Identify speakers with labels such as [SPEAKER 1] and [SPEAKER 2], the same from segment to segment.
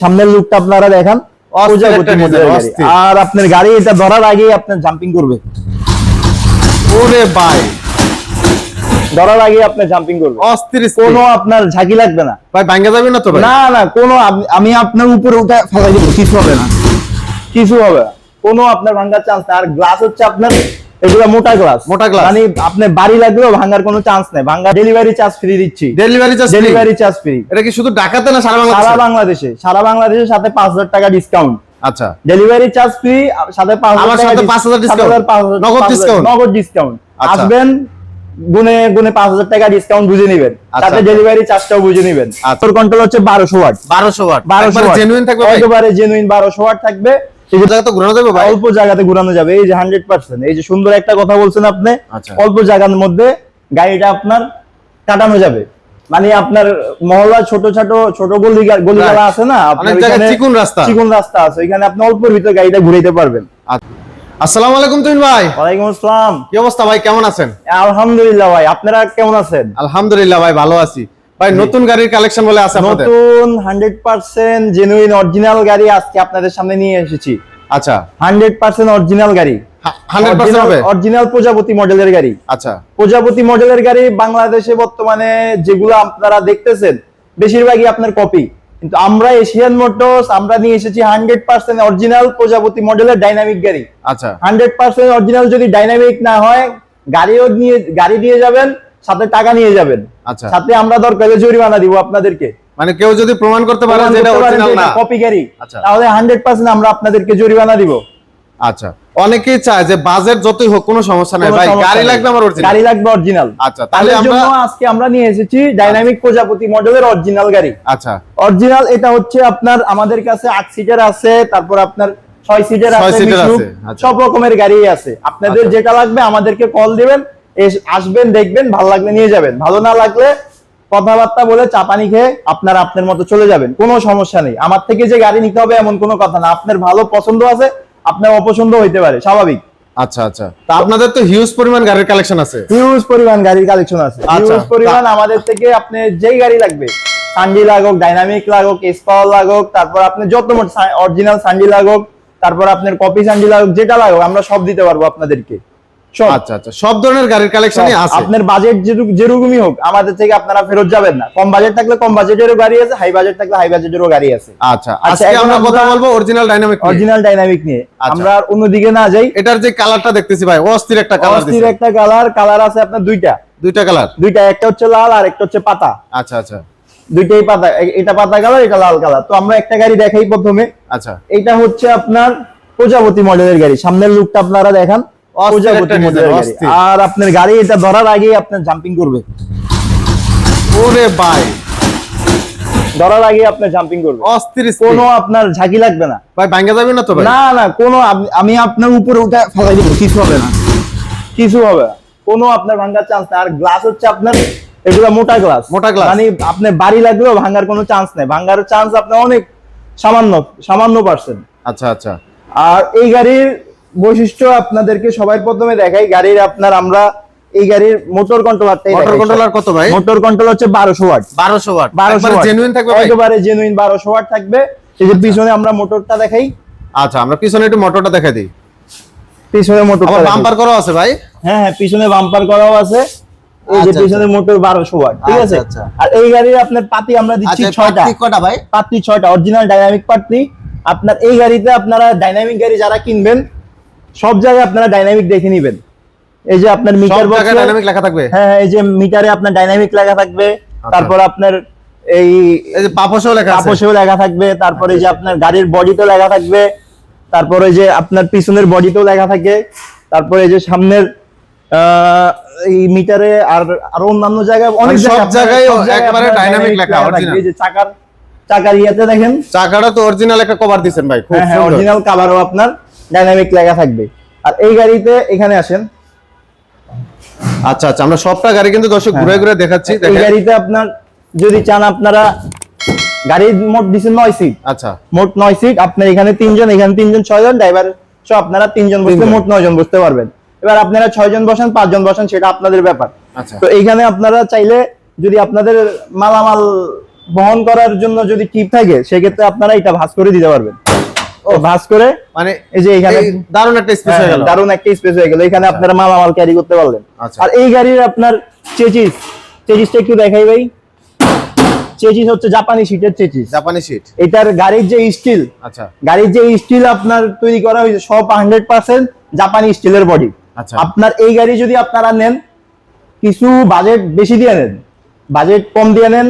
[SPEAKER 1] সামনের লুকটা আপনারা দেখান। আর আপনার গাড়ি এটা ধরার আগেই আপনার জাম্পিং করবে।
[SPEAKER 2] ওরে ভাই।
[SPEAKER 1] ধরার আগেই আপনার জাম্পিং করবে।
[SPEAKER 2] অস্থির
[SPEAKER 1] কোনো আপনার ঝাঁকি লাগবে না।
[SPEAKER 2] ভাই ভাঙ্গা যাবে না তো ভাই?
[SPEAKER 1] না না কোনো আমি আপনার উপরে উঠে দিব কিছু হবে না। কিছু হবে না। কোনো আপনার ভাঙার চান্স না। আর গ্লাস হচ্ছে আপনার এগুলো মোটা গ্লাস
[SPEAKER 2] মোটা glass।
[SPEAKER 1] মানে আপনার বাড়ি লাগলেও ভাঙার কোনো চান্স নেই। ভাঙা ডেলিভারি চার্জ ফ্রি দিচ্ছি।
[SPEAKER 2] Delivery charge
[SPEAKER 1] delivery charge free
[SPEAKER 2] এটা কি শুধু ঢাকাতে না সারা
[SPEAKER 1] সারা
[SPEAKER 2] বাংলাদেশে।
[SPEAKER 1] বাংলাদেশে সারা বাংলাদেশের সাথে পাঁচ হাজার টাকা ডিসকাউন্ট
[SPEAKER 2] আচ্ছা।
[SPEAKER 1] ডেলিভারি চার্জ ফ্রি সাথে পাঁচ
[SPEAKER 2] আমার
[SPEAKER 1] টাকা
[SPEAKER 2] সাথে 5,000
[SPEAKER 1] সাত হাজার, পাঁচ হাজার,
[SPEAKER 2] নগদ discount?
[SPEAKER 1] নগদ ডিসকাউন্ট
[SPEAKER 2] আচ্ছা।
[SPEAKER 1] আসবেন গুনে গুনে পাঁচ হাজার টাকা ডিসকাউন্ট বুঝে নিবেন। তাতে। ডেলিভারি চার্জটাও বুঝে নিবেন। তোর কন্ট্রোল হচ্ছে বারোশো ওয়াট।
[SPEAKER 2] বারোশো ওয়াট।
[SPEAKER 1] বারোশো
[SPEAKER 2] জেনুইন থাকবে
[SPEAKER 1] একেবারে জেনুইন বারোশো ওয়াট থাকবে। এই
[SPEAKER 2] জায়গা তো ঘোরানো যাবে
[SPEAKER 1] অল্প জায়গাতে ঘুরানো যাবে এই যে হান্ড্রেড পার্সেন্ট এই যে সুন্দর একটা কথা বলছেন আপনি
[SPEAKER 2] আচ্ছা।
[SPEAKER 1] অল্প জায়গার মধ্যে গাড়িটা আপনার কাটানো যাবে। মানে আপনার মহল্লা ছোট ছোট ছোট গলি গলিগালা. আছে না আপনার
[SPEAKER 2] অনেক চিকন রাস্তা।
[SPEAKER 1] চিকন রাস্তা আছে ওইখানে আপনি অল্পের ভিতরে গাড়িটা ঘুরাইতে পারবেন।
[SPEAKER 2] আচ্ছা। আসসালামু আলাইকুম তুমিন ভাই।
[SPEAKER 1] ওয়ালাইকুম আসসালাম।
[SPEAKER 2] কি অবস্থা ভাই? কেমন আছেন?
[SPEAKER 1] আলহামদুলিল্লাহ ভাই আপনারা কেমন আছেন?
[SPEAKER 2] আলহামদুলিল্লাহ ভাই ভালো আছি। ভাই নতুন গাড়ির কালেকশন বলে আছে
[SPEAKER 1] নতুন হান্ড্রেড পার্সেন্ট জেনুইন অরিজিনাল গাড়ি আজকে আপনাদের সামনে নিয়ে এসেছি।
[SPEAKER 2] আচ্ছা।
[SPEAKER 1] হান্ড্রেড পার্সেন্ট অরিজিনাল গাড়ি।
[SPEAKER 2] হান্ড্রেড পার্সেন্ট হবে?
[SPEAKER 1] অরিজিনাল প্রজাপতি মডেলের গাড়ি।
[SPEAKER 2] আচ্ছা।
[SPEAKER 1] প্রজাপতি মডেলের গাড়ি বাংলাদেশে বর্তমানে যেগুলো আপনারা দেখতেছেন বেশিরভাগই আপনার কপি কিন্তু আমরা এশিয়ান মোটরস আমরা নিয়ে এসেছি হান্ড্রেড পার্সেন্ট অরিজিনাল প্রজাপতি মডেলের ডাইনামিক গাড়ি।
[SPEAKER 2] আচ্ছা।
[SPEAKER 1] হান্ড্রেড পার্সেন্ট অরিজিনাল যদি ডাইনামিক না হয় গাড়িও নিয়ে গাড়ি দিয়ে যাবেন সাথে টাকা নিয়ে যাবেন।
[SPEAKER 2] আচ্ছা।
[SPEAKER 1] সাথে আমরা দরকার জরিমানা দিব আপনাদেরকে।
[SPEAKER 2] মানে কেউ যদি প্রমাণ করতে পারে যে এটা অরিজিনাল না।
[SPEAKER 1] কপি গাড়ি
[SPEAKER 2] আচ্ছা।
[SPEAKER 1] তাহলে হান্ড্রেড পার্সেন্ট আমরা আপনাদেরকে জরিমানা দিব।
[SPEAKER 2] আচ্ছা। অনেকেই চায় যে বাজেট যতই হোক কোনো সমস্যা নাই ভাই গাড়ি লাগবে আমার অরিজিনাল
[SPEAKER 1] গাড়ি লাগবে অরিজিনাল
[SPEAKER 2] আচ্ছা, তাহলে আমরা-
[SPEAKER 1] আজকে আমরা নিয়ে এসেছি ডাইনামিক প্রজাপতি মডেলের অরিজিনাল গাড়ি।
[SPEAKER 2] আচ্ছা।
[SPEAKER 1] অরিজিনাল এটা হচ্ছে আপনার আমাদের কাছে আট সিটার আছে তারপর আপনার ছয় সিটার আছে
[SPEAKER 2] আচ্ছা।
[SPEAKER 1] সব রকমের গাড়ি আছে। আপনাদের
[SPEAKER 2] আচ্ছা।
[SPEAKER 1] যেটা লাগবে আমাদেরকে কল দিবেন। আসবেন দেখবেন ভালো লাগলে নিয়ে যাবেন। ভালো না লাগলে কথাবার্তা বলে চাপানি খেয়ে আপনার আপনার মতো চলে যাবেন। কোনো সমস্যা নেই। আমার থেকে যে গাড়ি নিতে হবে এমন কোনো কথা না। আপনার ভালো পছন্দ আছে আপনার অপছন্দ হইতে পারে। স্বাভাবিক।
[SPEAKER 2] আচ্ছা আচ্ছা। তা আপনাদের তো হিউজ পরিমাণ গাড়ির কালেকশন আছে।
[SPEAKER 1] হিউজ পরিমাণ গাড়ির কালেকশন আছে।
[SPEAKER 2] আচ্ছা।
[SPEAKER 1] হিউজ পরিমাণ আমাদের থেকে আপনি যেই গাড়ি লাগবে সানডি লাগুক ডাইনামিক লাগুক এসপাওয়ার লাগুক তারপর আপনি যত মোট অরিজিনাল সানডি লাগুক তারপর আপনার কপি সানডি লাগুক যেটা লাগুক আমরা সব দিতে পারব আপনাদেরকে।
[SPEAKER 2] আচ্ছা আচ্ছা সব ধরনের গাড়ির কালেকশনই আছে।
[SPEAKER 1] আপনার বাজেট যেরকমই হোক আমাদের থেকে আপনারা ফেরত যাবেন না। কম বাজেট থাকলে কম বাজেটেরও গাড়ি আছে হাই বাজেট থাকলে হাই বাজেটেরও গাড়ি আছে।
[SPEAKER 2] আচ্ছা
[SPEAKER 1] আচ্ছা,
[SPEAKER 2] আজকে আমরা কথা বলব অরিজিনাল ডাইনামিক
[SPEAKER 1] অরিজিনাল ডাইনামিক নিয়ে।
[SPEAKER 2] আচ্ছা।
[SPEAKER 1] আমরা আর অন্যদিকে না যাই।
[SPEAKER 2] এটার যে কালারটা দেখতেছি ভাই অস্থির একটা কালার
[SPEAKER 1] অস্থির একটা কালার কালার আছে আপনার দুইটা।
[SPEAKER 2] দুইটা কালার
[SPEAKER 1] দুইটা একটা হচ্ছে লাল আর একটা হচ্ছে পাতা।
[SPEAKER 2] আচ্ছা আচ্ছা।
[SPEAKER 1] দুইটাই পাতা এটা পাতা কালার এটা লাল কালার তো আমরা একটা গাড়ি দেখাই প্রথমে।
[SPEAKER 2] আচ্ছা।
[SPEAKER 1] এটা হচ্ছে আপনার প্রজাপতি মডেলের গাড়ি। সামনের লুকটা আপনারা দেখান। আর আপনার গাড়ি এটা ধরার আগেই আপনার জাম্পিং করবে।
[SPEAKER 2] ওরে ভাই।
[SPEAKER 1] ধরার আপনার জাম্পিং করবে।
[SPEAKER 2] অস্থির
[SPEAKER 1] কোনো আপনার ঝাঁকি লাগবে না।
[SPEAKER 2] ভাই যাবে না তো ভাই?
[SPEAKER 1] না না কোনো আমি আপনার উপরে উঠে ফেলাই দিব কিছু হবে না। কিছু হবে না। কোনো আপনার ভাঙার চান্স আর গ্লাস হচ্ছে আপনার এগুলো মোটা গ্লাস
[SPEAKER 2] মোটা glass।
[SPEAKER 1] মানে আপনার বাড়ি লাগলেও ভাঙার কোনো চান্স নেই। ভাঙার চান্স আপনার অনেক সামান্য সামান্য পার্সেন্ট
[SPEAKER 2] আচ্ছা আচ্ছা।
[SPEAKER 1] আর এই গাড়ির বৈশিষ্ট্য আপনাদেরকে সবাই প্রথমে দেখাই গাড়ির আপনার আমরা এই গাড়ির মোটর কন্ট্রোলারটাই
[SPEAKER 2] মোটর কন্ট্রোলার কত ভাই?
[SPEAKER 1] মোটর কন্ট্রোল হচ্ছে বারোশো ওয়াট
[SPEAKER 2] বারোশো ওয়াট
[SPEAKER 1] বারোশো
[SPEAKER 2] বারোশো জেনুইন থাকবে ভাই?
[SPEAKER 1] একেবারে জেনুইন বারোশো ওয়াট থাকবে। এই যে পিছনে আমরা মোটরটা দেখাই।
[SPEAKER 2] আচ্ছা আমরা পিছনে একটু মোটরটা দেখাই দিই।
[SPEAKER 1] পিছনে মোটরটা
[SPEAKER 2] বাম্পার করা আছে ভাই?
[SPEAKER 1] হ্যাঁ হ্যাঁ পিছনে বাম্পার করাও আছে। এই যে
[SPEAKER 2] আচ্ছা,
[SPEAKER 1] পিছনে মোটর বারোশো ওয়াট ঠিক আছে?
[SPEAKER 2] আচ্ছা, আচ্ছা।
[SPEAKER 1] আর এই গাড়ির আপনার পাতি আমরা দিচ্ছি
[SPEAKER 2] আচ্ছা
[SPEAKER 1] ছয়টা।
[SPEAKER 2] পাত্তি কটা ভাই?
[SPEAKER 1] পাত্তি ছয়টা অরিজিনাল ডাইনামিক পাত্তি আপনার এই গাড়িতে আপনারা ডাইনামিক গাড়ি যারা কিনবেন সব জায়গায় আপনারা ডাইনামিক দেখে নিবেন। এই যে আপনার মিটার
[SPEAKER 2] জায়গায় ডাইনামিক লেখা থাকবে?
[SPEAKER 1] হ্যাঁ হ্যাঁ, এই যে মিটারে আপনার ডাইনামিক লেখা থাকবে। তারপর আপনার এই
[SPEAKER 2] এই যে পাপোশও লেখা আছে।
[SPEAKER 1] কাপড়েও লেখা থাকবে। তারপরে যে আপনার গাড়ির বডিতেও লেখা থাকবে। তারপরে যে আপনার পিছনের বডিতেও লেখা থাকে। তারপরে যে সামনের আহ, এই মিটারে আর আরও অন্যান্য জায়গায় অনেক
[SPEAKER 2] মানে সব
[SPEAKER 1] জায়গায়
[SPEAKER 2] একেবারে
[SPEAKER 1] আপনার
[SPEAKER 2] লেখা, original।
[SPEAKER 1] এই যে চাকার চাকার ইয়েতে দেখেন।
[SPEAKER 2] চাকাটা তো অরিজিনাল একটা কভার দিছেন ভাই খুব
[SPEAKER 1] হ্যাঁ হ্যাঁ অরিজিনাল কাভারও আপনার। ডাইনামিক লেখা থাকবে। আর এই গাড়িতে এখানে আসেন।
[SPEAKER 2] আচ্ছা আচ্ছা আমরা সবটা গাড়ি কিন্তু দর্শক ঘুরে ঘুরে দেখাচ্ছি
[SPEAKER 1] এই গাড়িতে আপনার যদি চান আপনারা গাড়ির মোট দিচ্ছেন নয় সিট।
[SPEAKER 2] আচ্ছা।
[SPEAKER 1] মোট নয় সিট আপনার এখানে তিনজন এখানে তিনজন ছয়জন ড্রাইভার সব আপনারা তিনজন
[SPEAKER 2] তিনজন।
[SPEAKER 1] মোট নয় জন বসতে পারবেন। এবার আপনারা ছয়জন বসেন পাঁচজন বসেন সেটা আপনাদের ব্যাপার।
[SPEAKER 2] আচ্ছা।
[SPEAKER 1] তো এইখানে আপনারা চাইলে যদি আপনাদের মালামাল বহন করার জন্য যদি টিপ থাকে সেক্ষেত্রে আপনারা এটা ভাঁজ করে দিতে পারবেন। ভাঁজ করে
[SPEAKER 2] মানে
[SPEAKER 1] এই যে এখানে
[SPEAKER 2] দারুণ একটা স্পেস হয়ে গেল।
[SPEAKER 1] হ্যাঁ, দারুণ একটা স্পেস হয়ে গেল। এখানে আপনারা মালামাল ক্যারি করতে পারলেন।
[SPEAKER 2] আচ্ছা।
[SPEAKER 1] আর এই গাড়ির আপনার চেচিস চেচিসটা একটু দেখাই ভাই। চেচিস হচ্ছে জাপানি সিটের চেচিস।
[SPEAKER 2] জাপানি
[SPEAKER 1] এটার গাড়ির যে স্টিল
[SPEAKER 2] আচ্ছা।
[SPEAKER 1] গাড়ির যে স্টিল আপনার তৈরি করা হয়েছে সব হান্ড্রেড পার্সেন্ট জাপানি স্টিলের বডি
[SPEAKER 2] আচ্ছা।
[SPEAKER 1] আপনার এই গাড়ি যদি আপনারা নেন কিছু বাজেট বেশি দিয়ে নেন। বাজেট কম দিয়ে নেন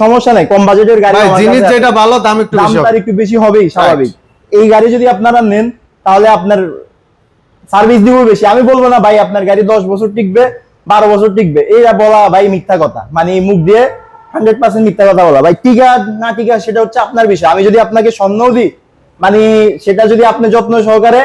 [SPEAKER 1] সমস্যা নাই কম বাজেটের গাড়ি
[SPEAKER 2] জিনিস যেটা ভালো দাম একটু বেশি হবে।
[SPEAKER 1] একটু বেশি হবেই স্বাভাবিক। এই গাড়ি যদি আপনারা নেন, তাহলে আপনার সার্ভিস দিব বেশি। আমি বলব না, ভাই, আপনার গাড়ি দশ বছর টিকবে, বারো বছর টিকবে। এইটা বলা, ভাই, মিথ্যা কথা। মানে এই মুখ দিয়ে হান্ড্রেড পার্সেন্ট মিথ্যা কথা বলা। ভাই, টিকা না টিকা, সেটা হচ্ছে আপনার বিষয়। আমি যদি আপনাকে স্বর্ণও দিই মানে সেটা যদি আপনি যত্ন সহকারে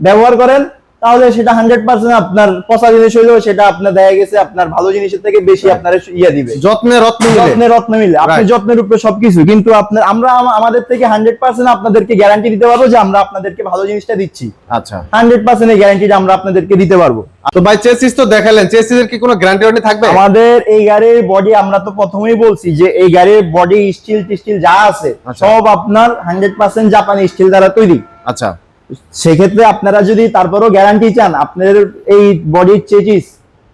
[SPEAKER 1] ব্যবহার করেন তাহলে সেটা হান্ড্রেড পার্সেন্ট আপনার পচা জিনিস হইলেও সেটা আপনার দেখা গেছে আপনার ভালো জিনিসের থেকে বেশি আপনার ইয়ে দিবে।
[SPEAKER 2] যত্নে রত্ন
[SPEAKER 1] যত্নে রত্ন মিলে। আপনি যত্নের উপরে সবকিছু। কিন্তু আপনার আমরা আমাদের থেকে হান্ড্রেড পার্সেন্ট আপনাদেরকে গ্যারান্টি দিতে পারব যে আমরা আপনাদেরকে ভালো জিনিসটা দিচ্ছি।
[SPEAKER 2] আচ্ছা।
[SPEAKER 1] হান্ড্রেড পার্সেন্ট এই গ্যারান্টিটা আমরা আপনাদেরকে দিতে পারব।
[SPEAKER 2] তো ভাই চেসিস তো দেখালেন। চেসিস এর কি কোনো গ্যারান্টি ওয়ারেন্টি থাকবে?
[SPEAKER 1] আমাদের এই গাড়ির বডি আমরা তো প্রথমেই বলছি যে এই গাড়ির বডি স্টিল টিস্টিল যা আছে
[SPEAKER 2] আচ্ছা।
[SPEAKER 1] সব আপনার হান্ড্রেড পার্সেন্ট জাপানি স্টিল দ্বারা তৈরি।
[SPEAKER 2] আচ্ছা।
[SPEAKER 1] সেক্ষেত্রে আপনারা যদি তারপরও গ্যারান্টি চান আপনাদের এই বডির চেচিস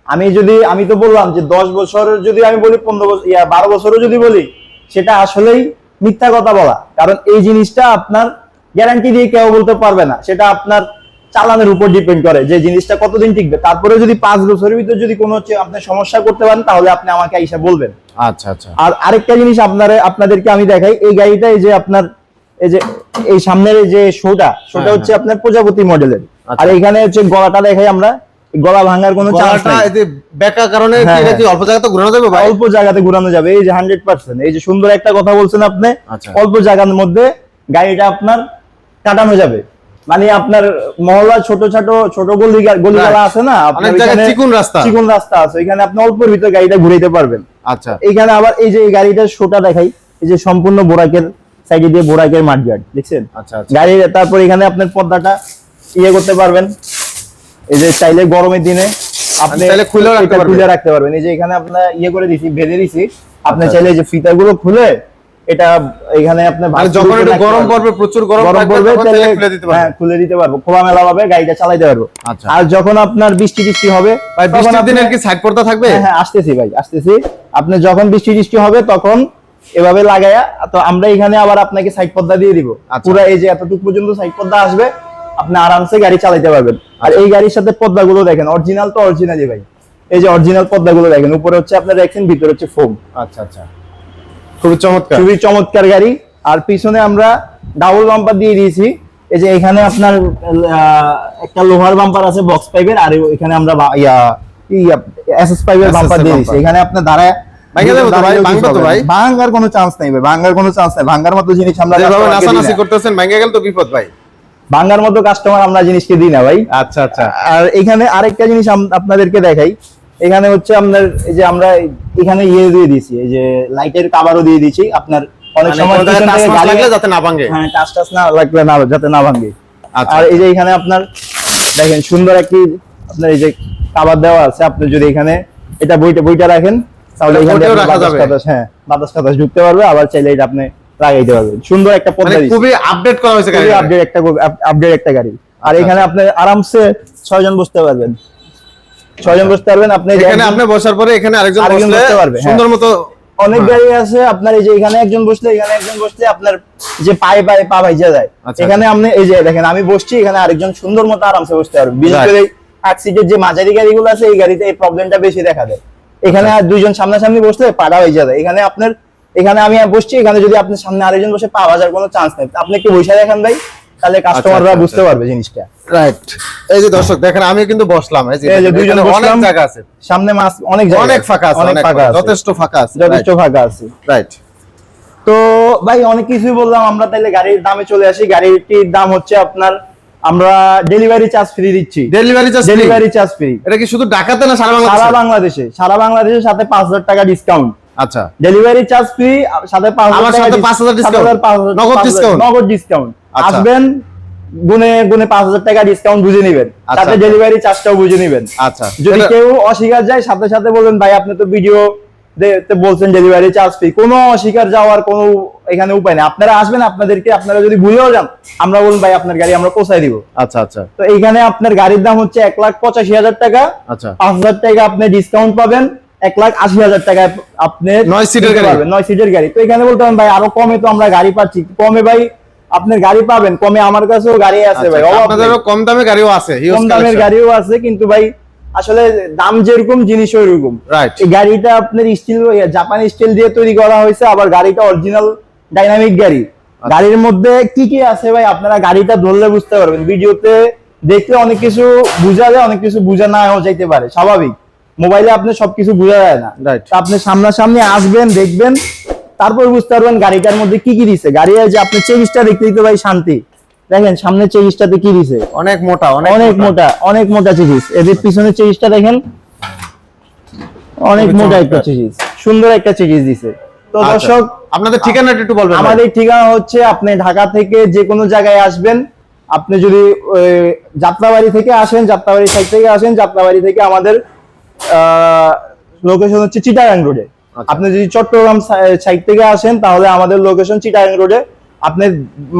[SPEAKER 1] আমি যদি আমি তো বললাম যে দশ বছর যদি আমি বলি পনেরো বছর ইয়া বারো বছরও যদি বলি সেটা আসলেই মিথ্যা কথা বলা। কারণ এই জিনিসটা আপনার গ্যারান্টি দিয়ে কেউ বলতে পারবে না। সেটা আপনার চালানের উপর ডিপেন্ড করে যে জিনিসটা কতদিন টিকবে। তারপরে যদি পাঁচ বছরের ভিতরে যদি কোনো হচ্ছে আপনি সমস্যা করতে পারেন তাহলে আপনি আমাকে আইসা বলবেন।
[SPEAKER 2] আচ্ছা আচ্ছা।
[SPEAKER 1] আর আরেকটা জিনিস আপনারা আপনাদেরকে আমি দেখাই এই গাড়িটাই যে আপনার এই যে এই সামনের যে শোটা শোটা
[SPEAKER 2] হ্যাঁ,
[SPEAKER 1] হচ্ছে আপনার প্রজাপতি মডেলের
[SPEAKER 2] আচ্ছা।
[SPEAKER 1] আর এখানে হচ্ছে গলাটা দেখাই আমরা গলা ভাঙার কোনো চান্স নাই
[SPEAKER 2] এই যে বেকা কারণে
[SPEAKER 1] হ্যাঁ, হ্যাঁ।
[SPEAKER 2] অল্প জায়গাতে ঘোরানো যাবে ভাই
[SPEAKER 1] অল্প জায়গাতে ঘোরানো যাবে এই যে হান্ড্রেড পার্সেন্ট এই যে সুন্দর একটা কথা বলছেন আপনি
[SPEAKER 2] আচ্ছা।
[SPEAKER 1] অল্প জায়গার মধ্যে গাড়িটা আপনার কাটানো যাবে মানে আপনার মহল্লা ছোট ছোট ছোট গলি গলিগালা. আছে না আপনার এখানে
[SPEAKER 2] চিকুন রাস্তা।
[SPEAKER 1] চিকুন রাস্তা আছে এখানে আপনি অল্পের ভিতরে গাড়িটা ঘুরাইতে পারবেন
[SPEAKER 2] আচ্ছা
[SPEAKER 1] এইখানে আবার এই যে গাড়িটার শোটা দেখাই এই যে সম্পূর্ণ বোরাকের সাইডে দিয়ে বোরাকের মাঠগার্ড দেখছেন?
[SPEAKER 2] আচ্ছা আচ্ছা।
[SPEAKER 1] গাড়ির তারপর এখানে আপনার পর্দাটা ইয়ে করতে পারবেন। এই যে চাইলে গরমের দিনে আপনি
[SPEAKER 2] মানে চাইলে খুলেও রাখতে পারবেন।
[SPEAKER 1] খুলে রাখতে পারবেন। এই যে এখানে আপনার ইয়ে করে দিছি বেঁধে দিছি। আপনি
[SPEAKER 2] আচ্ছা।
[SPEAKER 1] চাইলে এই যে ফিতাগুলো খুলে এটা এখানে আপনি
[SPEAKER 2] মানে যখন একটু গরম পড়বে প্রচুর গরম
[SPEAKER 1] পড়বে তাহলে
[SPEAKER 2] খুলে দিতে
[SPEAKER 1] হ্যাঁ
[SPEAKER 2] পারবে
[SPEAKER 1] খুলে দিতে পারব। খোলামেলা ভাবে গাড়িটা চালাইতে পারব।
[SPEAKER 2] আচ্ছা।
[SPEAKER 1] আর যখন আপনার বৃষ্টি টিষ্টি হবে
[SPEAKER 2] ভাই বৃষ্টির
[SPEAKER 1] আপনি-
[SPEAKER 2] দিনে কি সাইড পর্দা থাকবে?
[SPEAKER 1] হ্যাঁ হ্যাঁ আসতেছি ভাই আসতেছি। আপনি যখন বৃষ্টি টিষ্টি হবে তখন এভাবে লাগায়া তো আমরা এখানে আবার আপনাকে সাইড পর্দা দিয়ে দিব।
[SPEAKER 2] আচ্ছা।
[SPEAKER 1] পুরো এই যে এতটুকু পর্যন্ত সাইড পর্দা আসবে আপনি আরামসে গাড়ি চালাতে পারবেন। আর এই গাড়ির সাথে পর্দাগুলো দেখেন অরিজিনাল তো অরিজিনালই ভাই। এই যে অরিজিনাল পর্দাগুলো দেখেন উপরে হচ্ছে আপনার দেখছেন ভিতরে হচ্ছে ফোম
[SPEAKER 2] আচ্ছা আচ্ছা। খুবই চমৎকার।
[SPEAKER 1] খুবই চমৎকার গাড়ি। আর পিছনে আমরা ডাবল বাম্পার দিয়ে দিয়েছি। এই যে এখানে আপনার একটা লোহার বাম্পার আছে বক্স পাইপের আর এখানে আমরা ইয়া এসএস পাইপের বাম্পার দিয়ে দিয়েছি। এখানে আপনার দাঁড়ায় ভাঙার কোনো চান্স নেই ভাই ভাঙার কোনো চান্স নেই। ভাঙার মতো জিনিস আমরা।
[SPEAKER 2] করতেছেন ভেঙে গেল তো বিপদ ভাই।
[SPEAKER 1] ভাঙার মতো কাস্টমার আমরা জিনিসকে দিই না ভাই।
[SPEAKER 2] আচ্ছা আচ্ছা।
[SPEAKER 1] আর এখানে আরেকটা জিনিস আপনাদেরকে দেখাই। এখানে হচ্ছে আপনার এই যে আমরা এখানে ইয়ে দিয়ে দিয়েছি এই যে লাইটের কাভারও দিয়ে দিয়েছি। আপনার অনেক
[SPEAKER 2] মানে
[SPEAKER 1] সময়
[SPEAKER 2] লাগলে যাতে না ভাঙে।
[SPEAKER 1] হ্যাঁ টাচ টাচ না লাগলে না যাতে না ভাঙে।
[SPEAKER 2] আচ্ছা।
[SPEAKER 1] আর এই যে এখানে আপনার দেখেন সুন্দর একটি আপনার এই যে কাবার দেওয়া আছে আপনি যদি এখানে এটা বইটা বইটা রাখেন। তাহলে এখানে
[SPEAKER 2] রাখা
[SPEAKER 1] বাতাস
[SPEAKER 2] যাবে।
[SPEAKER 1] হ্যাঁ বাতাস ঢুকতে পারবে আবার চাইলে এটা আপনি লাগাইতে পারবেন। সুন্দর একটা
[SPEAKER 2] মানে খুবই আপডেট করা হয়েছে গাড়ি
[SPEAKER 1] আপডেট একটা আপডেট একটা গাড়ি। আর
[SPEAKER 2] আচ্ছা,
[SPEAKER 1] এখানে আপনি আরামসে ছয়জন বসতে পারবেন। ছয়জন বসতে পারবেন আপনি
[SPEAKER 2] এখানে আপনি বসার পরে এখানে আরেকজন
[SPEAKER 1] বসতে পারবে, হ্যাঁ।
[SPEAKER 2] সুন্দর মতো
[SPEAKER 1] অনেক
[SPEAKER 2] হ্যাঁ।
[SPEAKER 1] গাড়ি আছে আপনার এই যে এখানে একজন বসলে এখানে একজন বসলে আপনার যে পায়ে পায়ে পা ভাইজা যায়।
[SPEAKER 2] আচ্ছা,
[SPEAKER 1] এখানে আপনি এই যে দেখেন আমি বসছি এখানে আরেকজন সুন্দর মতো আরামসে বসতে পারবে। বিশেষ করে আট সিটের যে মাঝারি গাড়িগুলো আছে এই গাড়িতে এই প্রবলেমটা বেশি দেখা দেয়। এখানে
[SPEAKER 2] আচ্ছা।
[SPEAKER 1] আর দুইজন সামনাসামনি বসলে পাড়া হয়ে যায় এখানে আপনার এখানে আমি বসছি এখানে যদি আপনি সামনে আরেকজন বসে পা ভাজার কোনো চান্স নেই। আপনি একটু বসে দেখেন ভাই তাহলে কাস্টমাররা
[SPEAKER 2] আচ্ছা,
[SPEAKER 1] বুঝতে
[SPEAKER 2] আচ্ছা।
[SPEAKER 1] পারবে জিনিসটা।
[SPEAKER 2] রাইট এই যে দর্শক দেখেন আমি কিন্তু বসলাম। এই যে
[SPEAKER 1] দুইজন
[SPEAKER 2] অনেক জায়গা আছে।
[SPEAKER 1] সামনে মাছ অনেক জায়গা
[SPEAKER 2] অনেক ফাঁকা আছে
[SPEAKER 1] অনেক ফাঁকা
[SPEAKER 2] যথেষ্ট ফাঁকা আছে।
[SPEAKER 1] যথেষ্ট ফাঁকা আছে।
[SPEAKER 2] রাইট
[SPEAKER 1] তো ভাই অনেক কিছুই বললাম আমরা তাইলে গাড়ির দামে চলে আসি। গাড়িটির দাম হচ্ছে আপনার আমরা ডেলিভারি চার্জ ফ্রি দিচ্ছি।
[SPEAKER 2] Delivery charge
[SPEAKER 1] delivery charge free
[SPEAKER 2] এটা কি শুধু ঢাকাতে না সারা
[SPEAKER 1] সারা
[SPEAKER 2] বাংলাদেশে।
[SPEAKER 1] বাংলাদেশে সারা বাংলাদেশের সাথে পাঁচ হাজার টাকা ডিসকাউন্ট
[SPEAKER 2] আচ্ছা।
[SPEAKER 1] ডেলিভারি চার্জ ফ্রি সাথে পাঁচ
[SPEAKER 2] আমার সাথে 5,000 discount।
[SPEAKER 1] discount,
[SPEAKER 2] নগদ discount।
[SPEAKER 1] নগদ ডিসকাউন্ট
[SPEAKER 2] আচ্ছা।
[SPEAKER 1] আসবেন গুনে গুনে পাঁচ হাজার টাকা ডিসকাউন্ট বুঝে নিবেন। সাথে। ডেলিভারি চার্জটাও বুঝে নিবেন।
[SPEAKER 2] আচ্ছা।
[SPEAKER 1] যদি কেউ অস্বীকার যায় সাথে সাথে বলবেন ভাই আপনি তো ভিডিও বলছেন ডেলিভারি চার্জ ফ্রি কোনো অস্বীকার যাওয়ার কোনো এখানে উপায় নেই। আপনারা আসবেন আপনাদেরকে আপনারা যদি ভুলেও যান আমরা বলুন ভাই আপনার গাড়ি আমরা পৌঁছায় দিব।
[SPEAKER 2] আচ্ছা আচ্ছা।
[SPEAKER 1] তো এইখানে আপনার গাড়ির দাম হচ্ছে এক লাখ পঁচাশি হাজার টাকা।
[SPEAKER 2] আচ্ছা।
[SPEAKER 1] পাঁচ হাজার টাকা আপনি ডিসকাউন্ট পাবেন। এক লাখ আশি হাজার টাকায় আপনি
[SPEAKER 2] নয় সিটের গাড়ি?
[SPEAKER 1] নয় সিটের গাড়ি। তো এখানে বলতে ভাই আরও কমে তো আমরা গাড়ি পাচ্ছি। কমে ভাই আপনার গাড়ি পাবেন। কমে আমার কাছেও গাড়ি আছে ভাই
[SPEAKER 2] আচ্ছা, আপনাদেরও কম দামে গাড়িও আছে
[SPEAKER 1] কম দামের গাড়িও আছে কিন্তু ভাই আসলে দাম যেরকম জিনিস ওইরকম।
[SPEAKER 2] রাইট
[SPEAKER 1] এই গাড়িটা আপনার স্টিল জাপানি স্টিল দিয়ে তৈরি করা হয়েছে আবার গাড়িটা অরিজিনাল ডাইনামিক গাড়ি।
[SPEAKER 2] আচ্ছা।
[SPEAKER 1] গাড়ির মধ্যে কি কি আছে ভাই? আপনারা গাড়িটা ধরলে বুঝতে পারবেন। ভিডিওতে দেখলে অনেক কিছু বোঝা যায় অনেক কিছু বোঝা নাও যাইতে পারে। স্বাভাবিক। মোবাইলে আপনি সবকিছু বোঝা যায় না। আপনি সামনাসামনি আসবেন দেখবেন তারপর বুঝতে পারবেন গাড়িটার মধ্যে কি কি দিছে। গাড়ি যে আপনি চেঞ্জটা দেখতে দিতে ভাই শান্তি। দেখেন সামনে চেঞ্জটাতে কি দিছে?
[SPEAKER 2] অনেক মোটা
[SPEAKER 1] অনেক মোটা। অনেক মোটা চিজিস এদের পিছনে চিজিসটা দেখেন অনেক মোটা একটা। চিজিস সুন্দর একটা চিজিস দিছে। তো
[SPEAKER 2] আচ্ছা,
[SPEAKER 1] দর্শক
[SPEAKER 2] আপনাদের ঠিকানাটা একটু বলবেন
[SPEAKER 1] আমাদের ঠিকানা হচ্ছে আপনি ঢাকা থেকে যে কোনো জায়গায় আসবেন। আপনি যদি যাত্রাবাড়ি থেকে আসেন যাত্রাবাড়ি সাইড থেকে আসেন যাত্রাবাড়ি থেকে আমাদের লোকেশন হচ্ছে চিটাগাং রোডে
[SPEAKER 2] আচ্ছা।
[SPEAKER 1] আপনি যদি চট্টগ্রাম সাইড থেকে আসেন তাহলে আমাদের লোকেশন চিটাগাং রোডে আপনি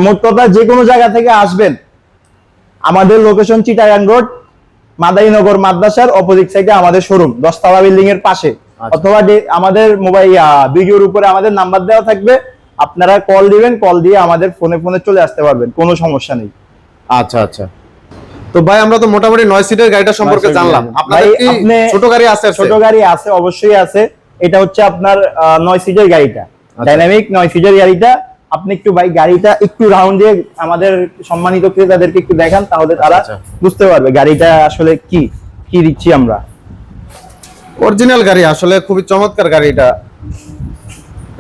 [SPEAKER 1] মোট কথা যে কোনো জায়গা থেকে আসবেন আমাদের লোকেশন চিটাগাং রোড মাদাইনগর মাদ্রাসার অপোজিট সাইডে আমাদের শোরুম দশতলা বিল্ডিং এর পাশে।
[SPEAKER 2] আচ্ছা।
[SPEAKER 1] অথবা আমাদের মোবাইল ভিডিওর উপরে আমাদের নাম্বার দেওয়া থাকবে আপনারা কল দিবেন কল দিয়ে আমাদের ফোনে ফোনে চলে আসতে পারবেন কোনো সমস্যা নেই।
[SPEAKER 2] আচ্ছা আচ্ছা। তো ভাই আমরা তো মোটামুটি নয় সিটের গাড়িটা সম্পর্কে জানলাম।
[SPEAKER 1] গাড়ি।
[SPEAKER 2] আপনাদের কি ছোট গাড়ি আছে
[SPEAKER 1] ছোট গাড়ি আছে অবশ্যই আছে। এটা হচ্ছে আপনার নয় সিটের গাড়িটা।
[SPEAKER 2] আচ্ছা।
[SPEAKER 1] ডাইনামিক নয় সিটের গাড়িটা। আপনি একটু ভাই গাড়িটা একটু রাউন্ড দিয়ে আমাদের সম্মানিত ক্রেতাদেরকে একটু দেখান তাহলে তারা
[SPEAKER 2] আচ্ছা।
[SPEAKER 1] বুঝতে পারবে গাড়িটা আসলে কি কি দিচ্ছি আমরা।
[SPEAKER 2] অরিজিনাল গাড়ি আসলে খুবই চমৎকার গাড়ি এটা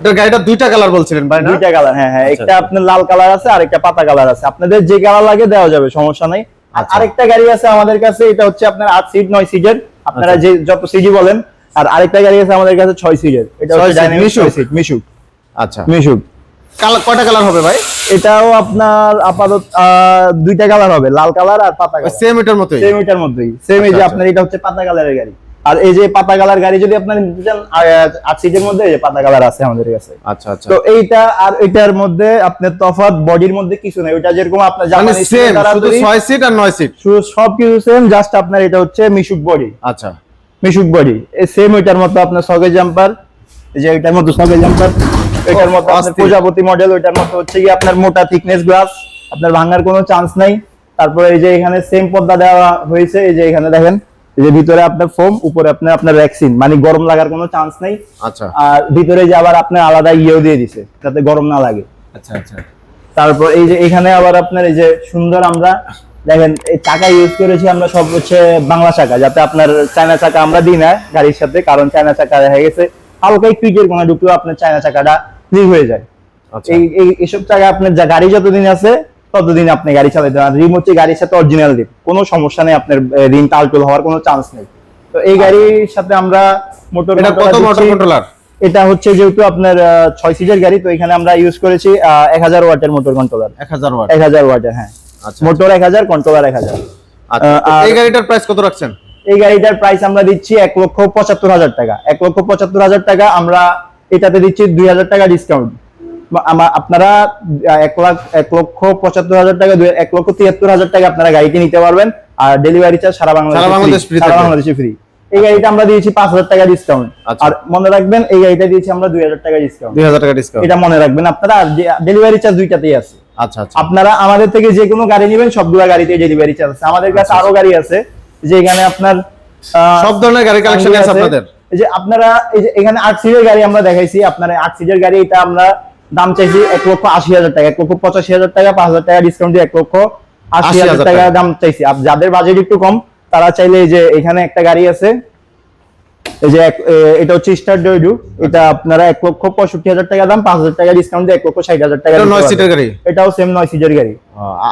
[SPEAKER 2] এটার গাড়িটা দুইটা কালার বলছিলেন ভাই
[SPEAKER 1] দুইটা কালার হ্যাঁ হ্যাঁ
[SPEAKER 2] আচ্ছা,
[SPEAKER 1] একটা আপনার লাল কালার আছে আর একটা পাতা কালার আছে। আপনাদের যে কালার লাগে দেওয়া যাবে সমস্যা নাই। আর
[SPEAKER 2] আচ্ছা।
[SPEAKER 1] আরেকটা গাড়ি আছে আমাদের কাছে এটা হচ্ছে আপনার আট সিট নয় সিটের আপনারা
[SPEAKER 2] আচ্ছা।
[SPEAKER 1] যে যত সিটি বলেন আর আরেকটা গাড়ি আছে আমাদের কাছে ছয় সিটের এটা হচ্ছে ডাইনামিক? সিট মিশুক।
[SPEAKER 2] আচ্ছা।
[SPEAKER 1] মিশুক।
[SPEAKER 2] কালার কয়টা কালার হবে ভাই?
[SPEAKER 1] এটাও আপনার আপাতত দুইটা কালার হবে লাল কালার আর পাতা কালার
[SPEAKER 2] সেম এটার মতোই?
[SPEAKER 1] সেম এটার মধ্যেই সেম এই
[SPEAKER 2] আচ্ছা,
[SPEAKER 1] যে
[SPEAKER 2] আচ্ছা।
[SPEAKER 1] আপনার এটা হচ্ছে পাতা কালারের গাড়ি। আর এই যে পাতা কালার গাড়ি যদি আপনার নিতে চান আট সিটের মধ্যে এই যে পাতা কালার আছে আমাদের কাছে।
[SPEAKER 2] আচ্ছা আচ্ছা।
[SPEAKER 1] তো এইটা আর এটার মধ্যে আপনার তফাৎ বডির মধ্যে কিছু নেই। ওইটা যেরকম আপনার
[SPEAKER 2] মানে
[SPEAKER 1] জাপানি
[SPEAKER 2] সেম শুধু
[SPEAKER 1] তৈরি,
[SPEAKER 2] ছয় সিট আর নয় সিট
[SPEAKER 1] শুধু সবকিছু সেম জাস্ট আপনার এটা হচ্ছে মিশুক বডি
[SPEAKER 2] আচ্ছা।
[SPEAKER 1] মিশুক বডি এই সেম ওইটার মতো আপনার সগে জাম্পার এই যে ওইটার মতো সগে জাম্পার মতো আপনার প্রজাপতি মডেল ওইটার মতো হচ্ছে কি আপনার মোটা থিকনেস গ্লাস আপনার ভাঙার কোনো চান্স নাই। তারপরে এই যে এখানে সেম পর্দা দেওয়া হয়েছে এই যে এখানে দেখেন এই যে ভিতরে আপনার ফোম উপরে আপনার আপনার ভ্যাকসিন মানে গরম লাগার কোনো চান্স নেই।
[SPEAKER 2] আচ্ছা।
[SPEAKER 1] আর ভিতরে যে আবার আপনার আলাদা ইয়েও দিয়ে দিছে যাতে গরম না লাগে।
[SPEAKER 2] আচ্ছা আচ্ছা।
[SPEAKER 1] তারপর এই যে এখানে আবার আপনার এই যে সুন্দর আমরা দেখেন এই চাকা ইউজ করেছি আমরা সব হচ্ছে বাংলা চাকা যাতে আপনার চায়না চাকা আমরা দিই না গাড়ির সাথে কারণ চায়না চাকা দেখা গেছে হালকা একটু ইটের কোনো ঢুকলেও আপনার চায়না চাকাটা লিক হয়ে যায়।
[SPEAKER 2] আচ্ছা।
[SPEAKER 1] এই এই এইসব চাকা আপনার যা গাড়ি যতদিন আছে ততদিন আপনি গাড়ি চালাতে পারেন। রিম হচ্ছে গাড়ির সাথে অরিজিনাল রিম। কোনো সমস্যা নেই আপনার রিম টালটুল হওয়ার কোনো চান্স নেই। তো এই গাড়ির সাথে আমরা মোটর
[SPEAKER 2] এটা কত মোটর কন্ট্রোলার
[SPEAKER 1] এটা হচ্ছে যেহেতু আপনার ছয় সিটের গাড়ি তো এখানে আমরা ইউজ করেছি এক হাজার ওয়াটের মোটর কন্ট্রোলার
[SPEAKER 2] এক হাজার ওয়াট।
[SPEAKER 1] এক হাজার ওয়াটের হ্যাঁ।
[SPEAKER 2] আচ্ছা।
[SPEAKER 1] মোটর এক হাজার কন্ট্রোলার এক হাজার।
[SPEAKER 2] আচ্ছা। এই গাড়িটার প্রাইস কত রাখছেন?
[SPEAKER 1] এই গাড়িটার প্রাইস আমরা দিচ্ছি এক লক্ষ পঁচাত্তর হাজার টাকা। এক লক্ষ পঁচাত্তর হাজার টাকা আমরা এটাতে দিচ্ছি দুই হাজার টাকা ডিসকাউন্ট আপনারা এক লাখ এক লক্ষ পঁচাত্তর হাজার টাকা এক লক্ষ তিয়াত্তর হাজার টাকা আপনারা গাড়িটি নিতে পারবেন। আর ডেলিভারি চার্জ সারা বাংলাদেশ
[SPEAKER 2] সারা
[SPEAKER 1] ফ্রি এই গাড়িটা আমরা দিয়েছি পাঁচ হাজার টাকা ডিসকাউন্ট
[SPEAKER 2] আচ্ছা।
[SPEAKER 1] আর মনে রাখবেন এই গাড়িটা দিয়েছি আমরা দুই হাজার টাকা ডিসকাউন্ট
[SPEAKER 2] দুই হাজার টাকা ডিসকাউন্ট
[SPEAKER 1] এটা মনে রাখবেন আপনারা ডেলিভারি চার্জ দুইটাতেই আছে।
[SPEAKER 2] আচ্ছা আচ্ছা।
[SPEAKER 1] আপনারা আমাদের থেকে যে কোনো গাড়ি নেবেন সবগুলা গাড়িতে ডেলিভারি চার্জ আছে। আমাদের কাছে
[SPEAKER 2] আচ্ছা,
[SPEAKER 1] আরও গাড়ি আছে যেখানে আপনার
[SPEAKER 2] সব ধরনের গাড়ি কালেকশন আছে আপনাদের?
[SPEAKER 1] এই যে আপনারা এই যে এখানে আট সিটের গাড়ি আমরা দেখাইছি আপনারা আট সিটের গাড়ি এটা আমরা দাম চাইছি এক লক্ষ আশি হাজার টাকা এক লক্ষ পঁচাশি হাজার টাকা পাঁচ হাজার টাকা ডিসকাউন্ট দিয়ে এক লক্ষ আশি হাজার টাকা। দাম চাইছি। যাদের বাজেট একটু কম তারা চাইলে এই যে এখানে একটা গাড়ি আছে। এই যে এটা হচ্ছে স্টার ডয়ডু এটা আপনারা এক লক্ষ পঁয়ষট্টি হাজার টাকা দাম পাঁচ হাজার টাকা ডিসকাউন্ট দিয়ে এক লক্ষ ষাট হাজার টাকা
[SPEAKER 2] নয় সিটের গাড়ি?
[SPEAKER 1] এটাও সেম নয় সিটের গাড়ি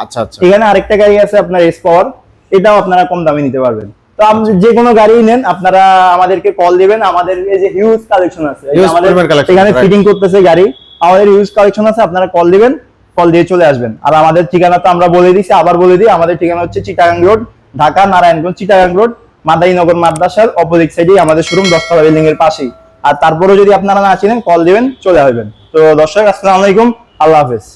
[SPEAKER 2] আচ্ছা আচ্ছা।
[SPEAKER 1] এখানে আরেকটা গাড়ি আছে আপনার এস পাওয়ার এটাও আপনারা কম দামে নিতে পারবেন। তো যে কোনো গাড়ি নেন আপনারা আমাদেরকে কল দিবেন। আমাদের এই যে হিউজ কালেকশন আছে আমাদের এখানে ফিটিং করতেছে গাড়ি। আমাদের হিউজ কালেকশন আছে আপনারা কল দিবেন কল দিয়ে চলে আসবেন। আর আমাদের ঠিকানা তো আমরা বলে দিছি আবার বলে দিই আমাদের ঠিকানা হচ্ছে চিটাগাং রোড ঢাকা নারায়ণগঞ্জ চিটাগাং রোড মাদারীনগর মাদ্রাসার অপোজিট সাইডেই আমাদের শোরুম দশতলা বিল্ডিং এর পাশেই। আর তারপরে যদি আপনারা না চিনেন কল দিবেন চলে আসবেন। তো দর্শক আসসালামু আলাইকুম আল্লাহ হাফেজ।